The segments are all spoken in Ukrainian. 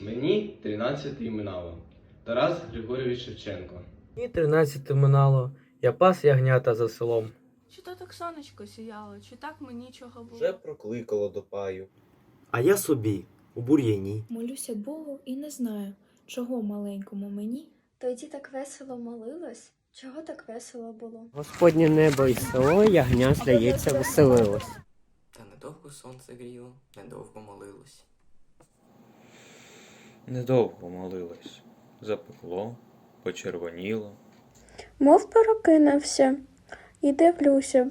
Мені 13 минало. Тарас Григорійович Шевченко. Мені тринадцяти минало, я пас ягнята за селом. Чи то так сонечко сіяло, чи так мені чого було? Вже прокликало до паю. А я собі у бур'яні. Молюся Богу і не знаю, чого маленькому мені. Тоді так весело молилось. Чого так весело було? Господнє небо і село ягня, здається, веселилось. Та недовго сонце гріло, недовго молилось. Недовго молилось. Запекло, почервоніло. Мов прокинувся, і дивлюся.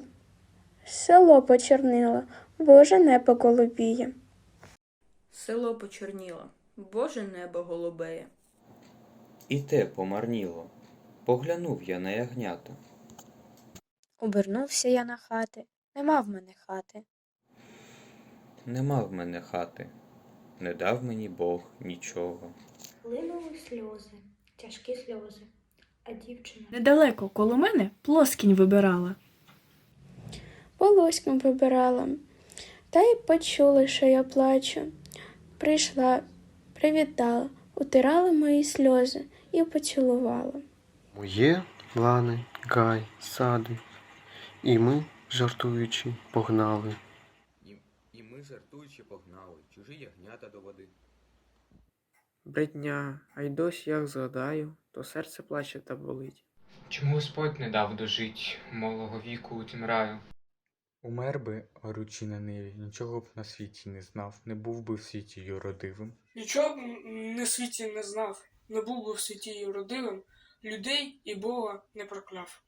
Село почернило, Боже небо голубіє. Село почорніло, Боже небо голубеє. І те помарніло. Поглянув я на ягнята. Обернувся я на хати, нема в мене хати. Нема в мене хати. Не дав мені Бог нічого. Линули сльози, тяжкі сльози, а дівчина. Недалеко коло мене плоскінь вибирала. Волоськом вибирала, та й почули, що я плачу. Прийшла, привітала, утирала мої сльози і поцілувала. Моє лани, гай, сади, і ми, жартуючи, погнали. Ми, жартуючи, погнали, чужі ягнята до води. Бредня, а й досі як згадаю, то серце плаче та болить. Чому Господь не дав дожить малого віку у тім раю? Умер би, оручи на ниві, нічого б на світі не знав, не був би в світі юродивим. Нічого б на світі не знав, не був би в світі юродивим, людей і Бога не прокляв.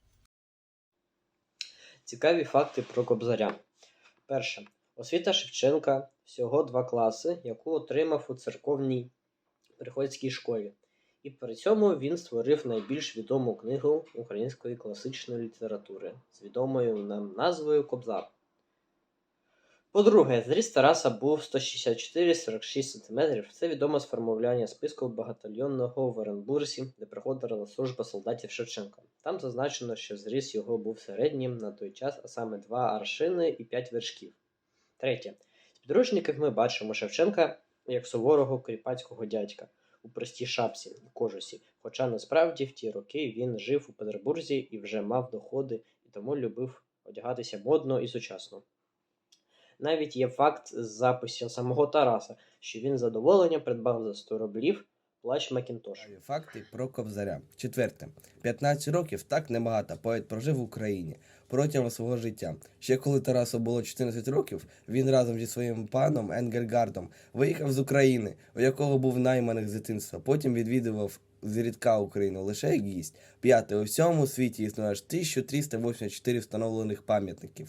Цікаві факти про Кобзаря. Перше. Освіта Шевченка всього два класи, яку отримав у церковній приходській школі. І при цьому він створив найбільш відому книгу української класичної літератури з відомою нам назвою Кобзар. По-друге, зріст Тараса був 164-46 см. Це відомо з списку багатальйонного в Оренбурзі, де проходила служба солдатів Шевченка. Там зазначено, що зріст його був середнім на той час, а саме 2 аршини і 5 вершків. Третє. З підручників ми бачимо Шевченка як суворого кріпацького дядька у простій шапці в кожусі, хоча насправді в ті роки він жив у Петербурзі і вже мав доходи, і тому любив одягатися модно і сучасно. Навіть є факт з записів самого Тараса, що він задоволення придбав за 100 рублів плащ Макінтош. Факти про Кобзаря. Четверте. 15 років так небагато поет прожив в Україні протягом свого життя. Ще коли Тарасу було 14 років, він разом зі своїм паном Енгельгардом виїхав з України, у якого був найманих з дитинства. Потім відвідував зрідка Україну лише як гість. П'яте. У всьому світі існує аж 1384 встановлених пам'ятників.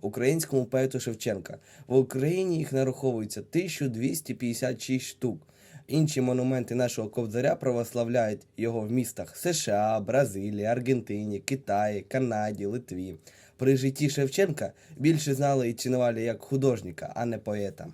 Українському поету Шевченка. В Україні їх нараховується 1256 штук. Інші монументи нашого ковзаря православляють його в містах США, Бразилії, Аргентині, Китаї, Канаді, Литві. При житті Шевченка більше знали і цінували як художника, а не поета.